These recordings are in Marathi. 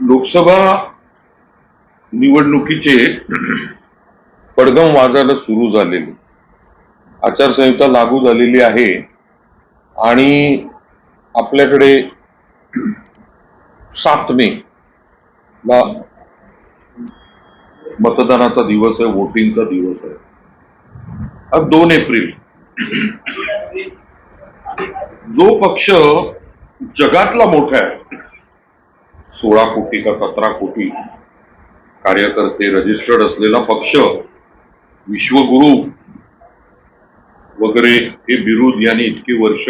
लोकसभा निवडणुकीचे पडगम वाजायला सुरू झालेले. आचारसंहिता लागू झालेली आहे आणि आपल्याकडे सात मे ला मतदानाचा दिवस आहे वोटिंगचा दिवस आहे. दोन एप्रिल. जो पक्ष जगातला मोठा आहे सोळा कोटी का सतरा कोटी कार्यकर्ते रजिस्टर्ड असलेला पक्ष विश्वगुरु वगैरे हे बिरुद यांनी इतकी वर्ष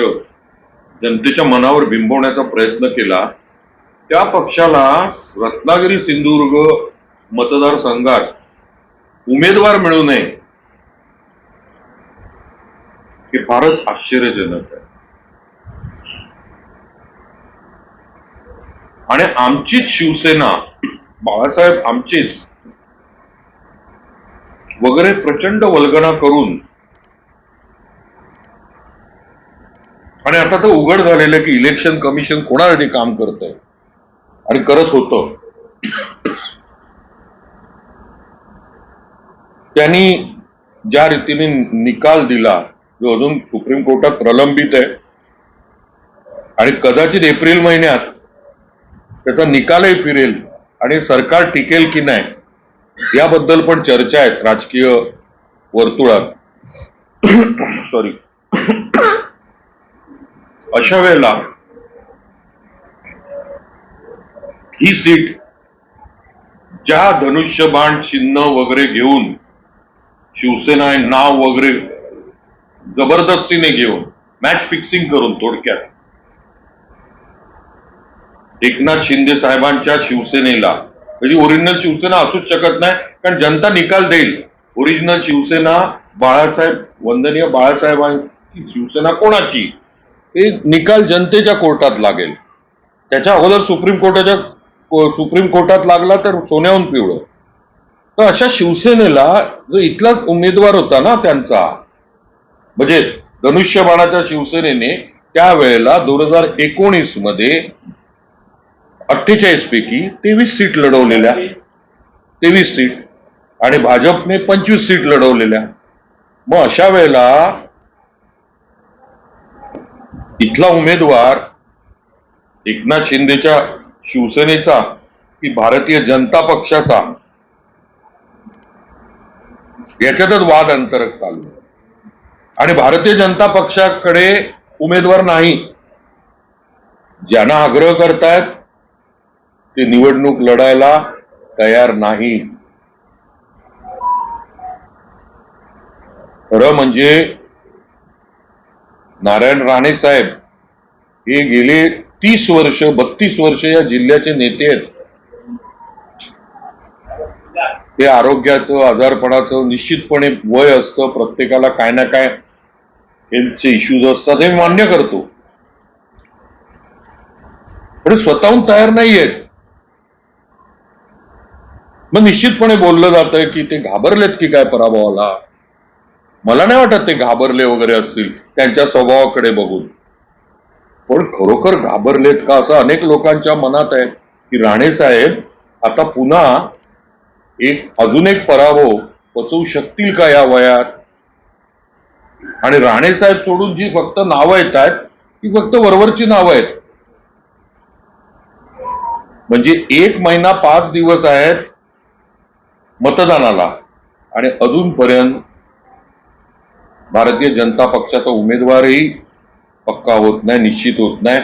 जनतेच्या मनावर बिंबवण्याचा प्रयत्न केला. त्या पक्षाला रत्नागिरी सिंधुदुर्ग मतदारसंघात उमेदवार मिळू नये हे फारच आश्चर्यजनक आहे. आणि आमचीच शिवसेना बाळासाहेब आमचीच वगैरे प्रचंड वल्गना करून आणि आता तर उघड झालेलं आहे की इलेक्शन कमिशन कोणासाठी काम करत आहे आणि करत होतं. त्यांनी ज्या रीतीने निकाल दिला जो अजून सुप्रीम कोर्टात प्रलंबित आहे आणि कदाचित एप्रिल महिन्यात त्याचा निकालही फिरेल आणि सरकार टिकेल की नाही याबद्दल पण चर्चा आहेत राजकीय वर्तुळात. सॉरी अशा वेळेला ही सीट ज्या धनुष्यबाण चिन्ह वगैरे घेऊन शिवसेना नाव वगैरे जबरदस्तीने घेऊन मॅच फिक्सिंग करून थोडक्यात एकनाथ शिंदे साहेबांच्या शिवसेनेला. म्हणजे ओरिजिनल शिवसेना असूच शकत नाही कारण जनता निकाल देईल. ओरिजिनल शिवसेना बाळासाहेब वंदनीय बाळासाहेबांची शिवसेना कोणाची? हे निकाल जनतेच्या कोर्टात लागेल. त्याच्या अगोदर सुप्रीम कोर्टाच्या सुप्रीम कोर्टात लागला तर सोन्याहून पिवळं. तर अशा शिवसेनेला जो इथला उमेदवार होता ना त्यांचा म्हणजे धनुष्यबाणाच्या शिवसेनेने त्यावेळेला दोन हजार एकोणीसमध्ये अठ्ठेचाळीस पैकी तेवीस सीट लढवलेल्या. तेवीस सीट. आणि भाजपने पंचवीस सीट लढवलेल्या. मग अशा वेळेला इथला उमेदवार एकनाथ शिंदेच्या शिवसेनेचा की भारतीय जनता पक्षाचा याच्यातच वाद अंतरक चालू आहे. आणि भारतीय जनता पक्षाकडे उमेदवार नाही. ज्यांना आग्रह करतायत ते निवडणूक लढायला तयार नाही. खरं म्हणजे नारायण राणे साहेब हे गेले तीस वर्ष बत्तीस वर्ष या जिल्ह्याचे नेते आहेत. ते आरोग्याचं आजारपणाचं निश्चितपणे वय असतं प्रत्येकाला काय ना काय हेल्थचे इश्यूज असतात हे मान्य करतो. पण स्वतःहून तयार नाही आहेत मग निश्चितपणे बोललं जातंय की ते घाबरलेत की काय पराभवाला? मला नाही वाटत ते घाबरले वगैरे असतील त्यांच्या स्वभावाकडे बघून. पण खरोखर घाबरलेत का असं अनेक लोकांच्या मनात आहे की राणे साहेब आता पुन्हा एक अजून एक पराभव पचवू शकतील का या वयात? आणि राणे साहेब सोडून जी फक्त नावं येत आहेत ती फक्त वरवरची नावं आहेत. म्हणजे एक महिना पाच दिवस आहेत मतदानाला. आणि अजूनपर्यंत भारतीय जनता पक्षाचा उमेदवारही पक्का होत नाही निश्चित होत नाही.